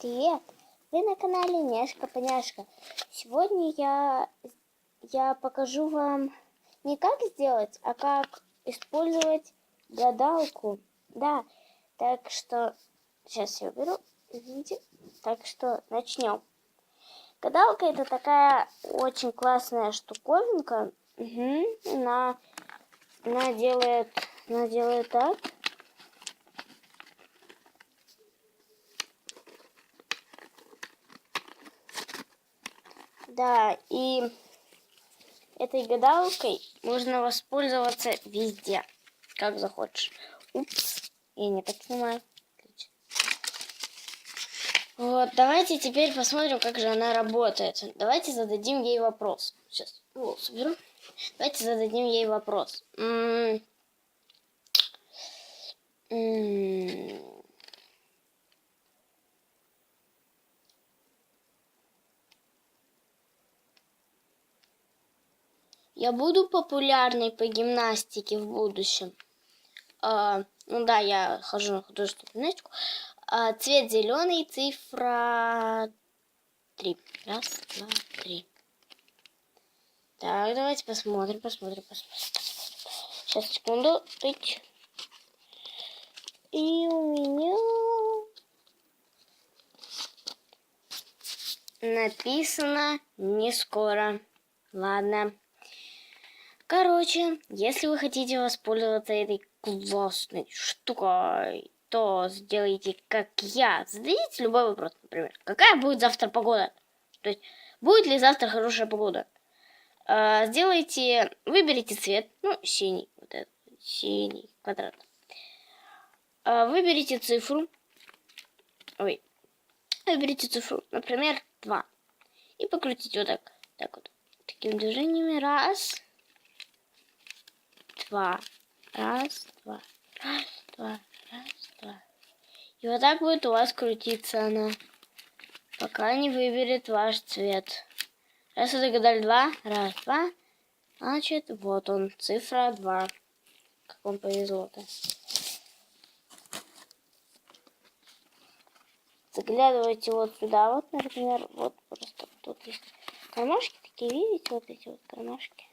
Привет! Вы на канале Няшка Поняшка. Сегодня я, я покажу вам не как сделать, а как использовать гадалку. Да, так что сейчас я уберу, извините. Так что начнем. Гадалка это такая очень классная штуковинка. Угу. Она, она делает, она делает так. Да, и этой гадалкой можно воспользоваться везде, как захочешь. Упс, я не так снимаю. Вот, давайте теперь посмотрим, как же она работает. Давайте зададим ей вопрос. Сейчас волосы беру. Давайте зададим ей вопрос. М -м -м Я буду популярной по гимнастике в будущем. А, ну да, я хожу на художественную гимнастику. А, цвет зеленый, цифра три. Раз, два, три. Так, давайте посмотрим, посмотрим, посмотрим. Сейчас, секунду. Тыть. И у меня написано не скоро. Ладно. Короче, если вы хотите воспользоваться этой классной штукой, то сделайте как я. Зададите любой вопрос, например, какая будет завтра погода? То есть, будет ли завтра хорошая погода? А, сделайте, выберите цвет, ну, синий, вот этот, синий квадрат. А, выберите цифру, ой, выберите цифру, например, 2. И покрутите вот так, так вот, такими движениями, раз, два. Раз, два. Раз, два. Раз, два. И вот так будет у вас крутиться она. Пока не выберет ваш цвет. Раз вы догадали два. Раз, два. Значит, вот он. Цифра два. Как вам повезло-то. Заглядывайте вот сюда, вот, например, вот просто тут есть кармашки такие, видите, вот эти вот кармашки.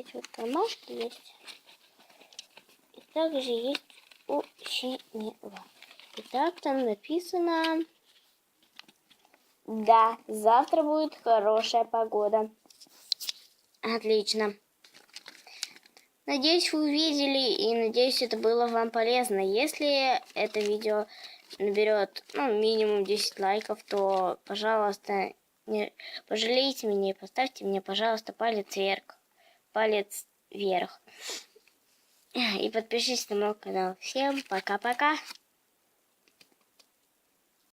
Эти вот кармашки есть. И также есть у синего. И так там написано... Да, завтра будет хорошая погода. Отлично. Надеюсь, вы увидели и надеюсь, это было вам полезно. Если это видео наберет ну, минимум 10 лайков, то, пожалуйста, не пожалейте меня и поставьте мне, пожалуйста, палец вверх палец вверх. И подпишись на мой канал. Всем пока-пока.